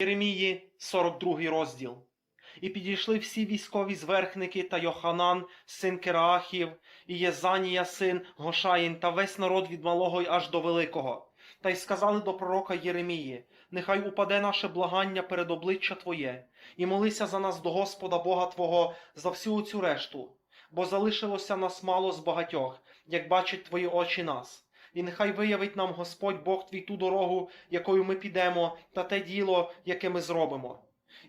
Єремії, 42 розділ. І підійшли всі військові зверхники та Йоханан, син Кераахів, і Єзанія, син Гошаїн, та весь народ від малого й аж до великого. Та й сказали до пророка Єремії: Нехай упаде наше благання перед обличчя Твоє, і молися за нас до Господа Бога Твого за всю цю решту, бо залишилося нас мало з багатьох, як бачать Твої очі нас. І нехай виявить нам Господь Бог твій ту дорогу, якою ми підемо, та те діло, яке ми зробимо.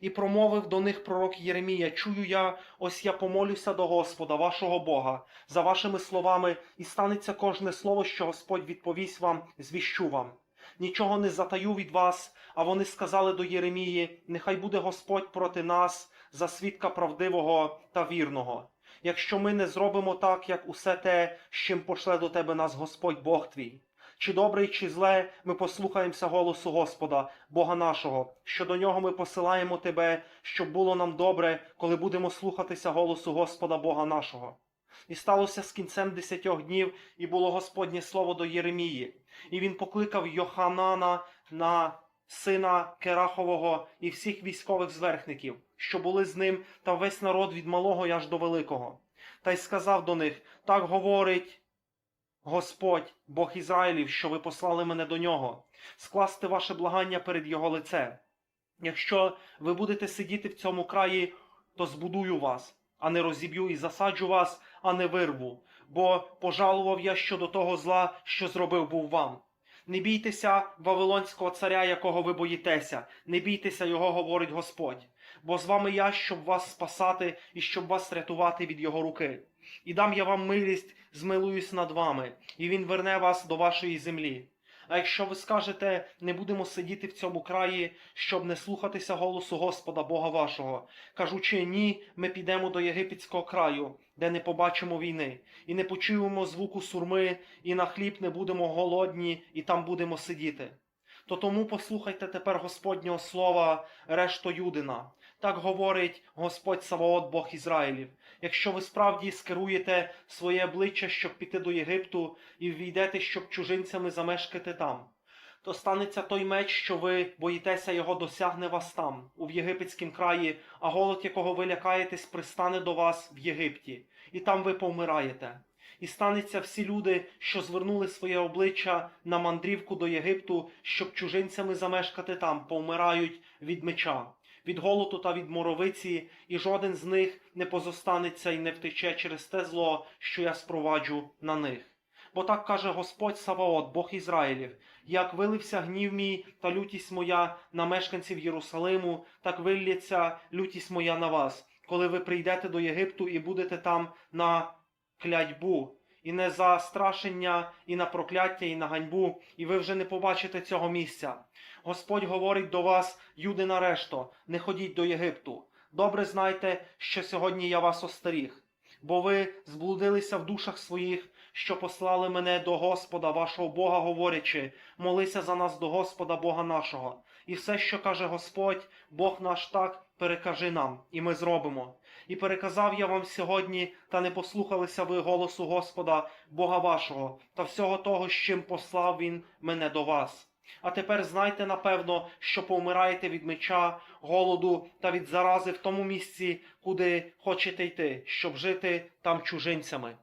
І промовив до них пророк Єремія: Чую я, ось я помолюся до Господа, вашого Бога, за вашими словами, і станеться кожне слово, що Господь відповість вам, звіщу вам. Нічого не затаю від вас, а вони сказали до Єремії: Нехай буде Господь проти нас за свідка правдивого та вірного. Якщо ми не зробимо так, як усе те, з чим пошле до тебе нас Господь Бог твій. Чи добре, чи зле, ми послухаємося голосу Господа, Бога нашого, що до нього ми посилаємо тебе, щоб було нам добре, коли будемо слухатися голосу Господа Бога нашого. І сталося з кінцем десятьох днів, і було Господнє слово до Єремії, і він покликав Йоханана на сина Керахового і всіх військових зверхників, що були з ним, та весь народ від малого аж до великого. Та й сказав до них: так говорить Господь, Бог Ізраїлів, що ви послали мене до нього, скласти ваше благання перед його лице. Якщо ви будете сидіти в цьому краї, то збудую вас, а не розіб'ю і засаджу вас, а не вирву, бо пожалував я щодо того зла, що зробив був вам. Не бійтеся Вавилонського царя, якого ви боїтеся, не бійтеся його, говорить Господь, бо з вами я, щоб вас спасати і щоб вас рятувати від його руки. І дам я вам милість, змилуюсь над вами, і він верне вас до вашої землі. А якщо ви скажете, не будемо сидіти в цьому краї, щоб не слухатися голосу Господа Бога вашого, кажучи ні, ми підемо до єгипетського краю, де не побачимо війни, і не почуємо звуку сурми, і на хліб не будемо голодні, і там будемо сидіти. То тому послухайте тепер Господнього слова, решто Юдина. Так говорить Господь Саваот, Бог Ізраїлів. Якщо ви справді скеруєте своє обличчя, щоб піти до Єгипту, і ввійдете, щоб чужинцями замешкати там, то станеться той меч, що ви боїтеся його, досягне вас там, у єгипетськім краї, а голод, якого ви лякаєтесь, пристане до вас в Єгипті, і там ви повмираєте. І станеться всі люди, що звернули своє обличчя на мандрівку до Єгипту, щоб чужинцями замешкати там, повмирають від меча, від голоду та від моровиці, і жоден з них не позостанеться і не втече через те зло, що я спроваджу на них. Бо так каже Господь Саваот, Бог Ізраїлів, як вилився гнів мій та лютість моя на мешканців Єрусалиму, так вилється лютість моя на вас, коли ви прийдете до Єгипту і будете там на клятьбу, і не за страшення, і на прокляття, і на ганьбу, і ви вже не побачите цього місця. Господь говорить до вас, юди нарешто, не ходіть до Єгипту. Добре знайте, що сьогодні я вас остеріг, бо ви зблудилися в душах своїх, що послали мене до Господа, вашого Бога, говорячи, молися за нас до Господа Бога нашого. І все, що каже Господь, Бог наш так, перекажи нам, і ми зробимо. І переказав я вам сьогодні, та не послухалися ви голосу Господа, Бога вашого, та всього того, з чим послав Він мене до вас. А тепер знайте напевно, що повмираєте від меча, голоду та від зарази в тому місці, куди хочете йти, щоб жити там чужинцями.